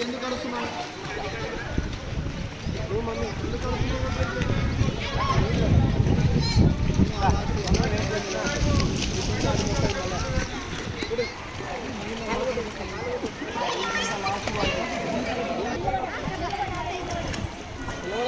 ఎందుకు అడుస్తున్నావు నువ్వు ఎందుకు అడుస్తున్నావు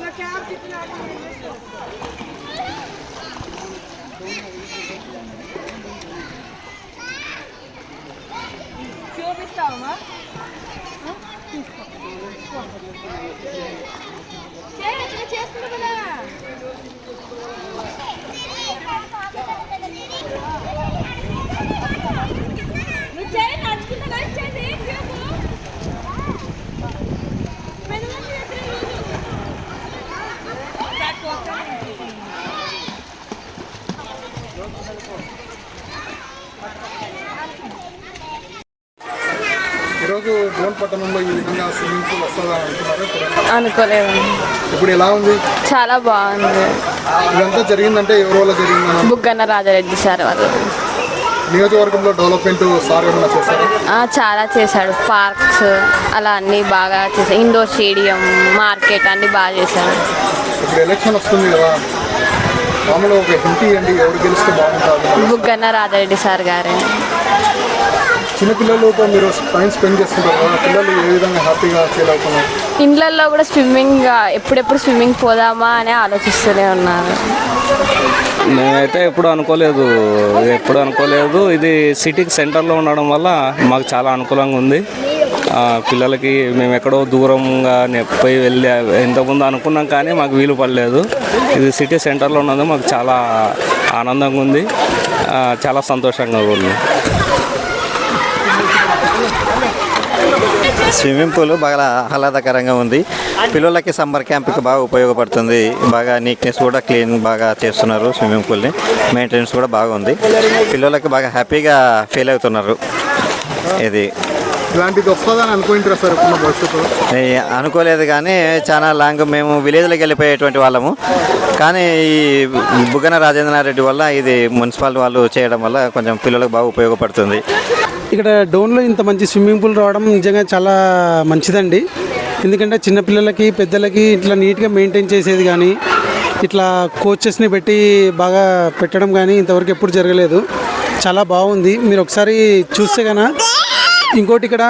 Ne kadar bitti? ఈరోజు డ్రోన్ పట్టణంలో ఈ విధంగా స్విమ్మింగ్ పూల్ వస్తుందా అంటున్నారు. ఇప్పుడు ఎలా ఉంది? చాలా బాగుంది. ఇదంతా జరిగిందంటే ఎవరి వల్ల జరిగిందన్న బుగ్గన్న రాజారెడ్డి సార్ వాళ్ళు. నియోజకవర్గంలో డెవలప్మెంట్ సార్ ఏమైనా చేశారా? ఆ, చాలా చేశాడు. పార్క్స్ అలా అన్నీ బాగా చేశాడు. ఇండోర్ స్టేడియం మార్కెట్ అన్నీ బాగా చేశాడు. ఇప్పుడు ఎలక్షన్ వస్తుంది కదా. మామూలుగా ఒక హింట్ ఇవ్వండి ఎవరు గెలిస్తే బాగుంటుంది బుగ్గన్న రాజారెడ్డి సార్ గారే. చిన్నపిల్లలతో మీరు టైం స్పెండ్ చేస్తుంటారు కదా పిల్లలు ఏ విధంగా హ్యాపీగా ఫీల్ అవుతున్నారు? ఇండ్లల్లో కూడా స్విమ్మింగ్ ఎప్పుడెప్పుడు స్విమ్మింగ్ పోదామా అని ఆలోచిస్తూనే ఉన్నారు. మేమైతే ఎప్పుడు అనుకోలేదు ఎప్పుడు అనుకోలేదు. ఇది సిటీకి సెంటర్లో ఉండడం వల్ల మాకు చాలా అనుకూలంగా ఉంది. పిల్లలకి మేము ఎక్కడో దూరంగా పోయి వెళ్ళి ఎంతకుముందు అనుకున్నాం కానీ మాకు వీలు పడలేదు. ఇది సిటీ సెంటర్లో ఉన్నది మాకు చాలా ఆనందంగా ఉంది. చాలా సంతోషంగా ఉంది. స్విమ్మింగ్ పూల్ బాగా ఆహ్లాదకరంగా ఉంది. పిల్లలకి సమ్మర్ క్యాంప్కి బాగా ఉపయోగపడుతుంది. బాగా నీట్నెస్ కూడా క్లీన్ బాగా చేస్తున్నారు స్విమ్మింగ్ పూల్ని. మెయింటెనెన్స్ కూడా బాగుంది. పిల్లలకి బాగా హ్యాపీగా ఫీల్ అవుతున్నారు. ఇది ఇలాంటిది వస్తుందని అనుకుంటారా సార్ ఇప్పుడు భవిష్యత్తులో? అనుకోలేదు కానీ చాలా లాంగ్ మేము విలేజ్లోకి వెళ్ళిపోయేటువంటి వాళ్ళము. కానీ ఈ బుగ్గన రాజేంద్రనాథ్ రెడ్డి వల్ల ఇది మున్సిపాలిటీ వాళ్ళు చేయడం వల్ల కొంచెం పిల్లలకు బాగా ఉపయోగపడుతుంది. ఇక్కడ డోన్లో ఇంత మంచి స్విమ్మింగ్ పూల్ రావడం నిజంగా చాలా మంచిదండి. ఎందుకంటే చిన్నపిల్లలకి పెద్దలకి ఇట్లా నీట్గా మెయింటైన్ చేసేది కానీ ఇట్లా కోచెస్ని పెట్టి బాగా పెట్టడం కానీ ఇంతవరకు ఎప్పుడు జరగలేదు. చాలా బాగుంది. మీరు ఒకసారి చూస్తే కనుక ఇంకోటి ఇక్కడ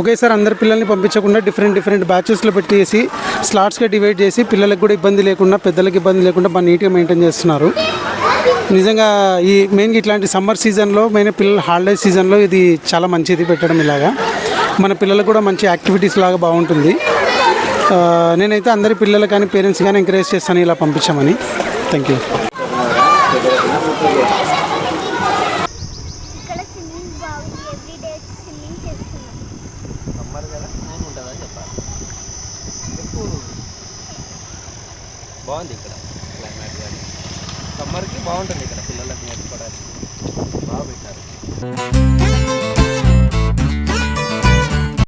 ఒకేసారి అందరి పిల్లల్ని పంపించకుండా డిఫరెంట్ డిఫరెంట్ బ్యాచెస్లో పెట్టేసి స్లాట్స్గా డివైడ్ చేసి పిల్లలకు కూడా ఇబ్బంది లేకుండా పెద్దలకు ఇబ్బంది లేకుండా బాగా నీట్గా మెయింటైన్ చేస్తున్నారు. నిజంగా ఈ మెయిన్గా ఇట్లాంటి సమ్మర్ సీజన్లో మెయిన్ పిల్లల హాలిడే సీజన్లో ఇది చాలా మంచిది పెట్టడం ఇలాగా. మన పిల్లలకు కూడా మంచి యాక్టివిటీస్ లాగా బాగుంటుంది. నేనైతే అందరి పిల్లలు కానీ పేరెంట్స్ కానీ ఎంకరేజ్ చేస్తాను ఇలా పంపించామని. థ్యాంక్ యూ ఇక్కడ స్విమ్మింగ్ బాగుంది ఎవ్రీ డే స్విమ్మింగ్ చేస్తున్నాం బాగుంది ఇక్కడ క్లైమేట్ కానీ. సమ్మర్కి బాగుంటుంది ఇక్కడ పిల్లలకి నేర్చుకోవడానికి. బాగా పెట్టారు.